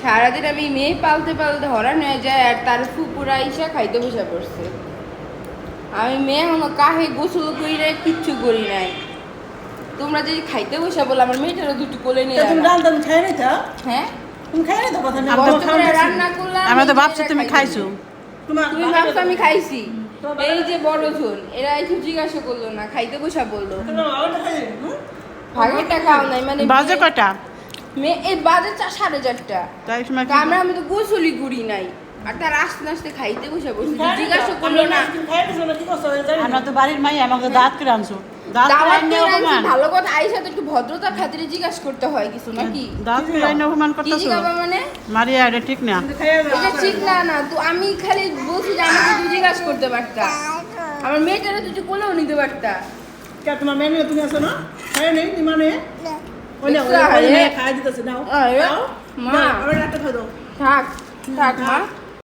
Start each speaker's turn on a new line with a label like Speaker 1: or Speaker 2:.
Speaker 1: সারাদিন আমি মেয়ে পালতে পালতে হরান হয়ে যায় আর তার ফুপুরা ইসা খাইতে বসে পড়ছে। আমি মেয়ে এখনও কাহে গোসল করি নাই কিচ্ছু করি নাই। তোমরা যদি খাইতে বসে বলে আমার মেয়েটারও দুটো কোলে নিয়ে
Speaker 2: তুমি তুমি খাই নাই তো?
Speaker 1: হ্যাঁ?
Speaker 2: তুমি খাই নাই তো কথা
Speaker 1: করে রান্না করলাম
Speaker 3: আমরা তো ভাবছি তুমি খাইছো।
Speaker 1: তুমি ভাবছ আমি খাইছি? এই যে বড় ঝোল এরা একটু জিজ্ঞাসা করল না খাইতে বসা বলল। ভাগেরটা খাও নাই মানে
Speaker 3: বাজে
Speaker 1: মেয়ে- মেয়ে এই বাজে চা সাড়ে চারটা।
Speaker 3: তাই সময়
Speaker 1: আমরা আমি তো গোসলই করি নাই। আর তার আস্তে আস্তে খাইতে বসে বসে? জিজ্ঞাসা করল না।
Speaker 3: আমরা তো বাড়ির মাই আমাকে দাঁত করে আনছো।
Speaker 1: ভালো কথা। আইসা তো একটু ভদ্রতার খাতিরে জিজ্ঞাসা করতে হয় কিছু নাকি?
Speaker 3: দাঁত করে আইনে অপমান করতেছো?
Speaker 1: মানে?
Speaker 3: মারিয়া এটা ঠিক না।
Speaker 1: এটা ঠিক না না। তো আমি খালি বলছি যে আমাকে তুই জিজ্ঞাসা করতে পারতা। আমার মেয়েটারে তুই কোলেও নিতে পারতা।
Speaker 2: কে, তোমার মেয়ে তুমি আসো না? খাই নাই তুমি মানে দিতেছে নাও
Speaker 1: আরে, মা।
Speaker 2: একটা খাই দাও
Speaker 1: থাক থাক মা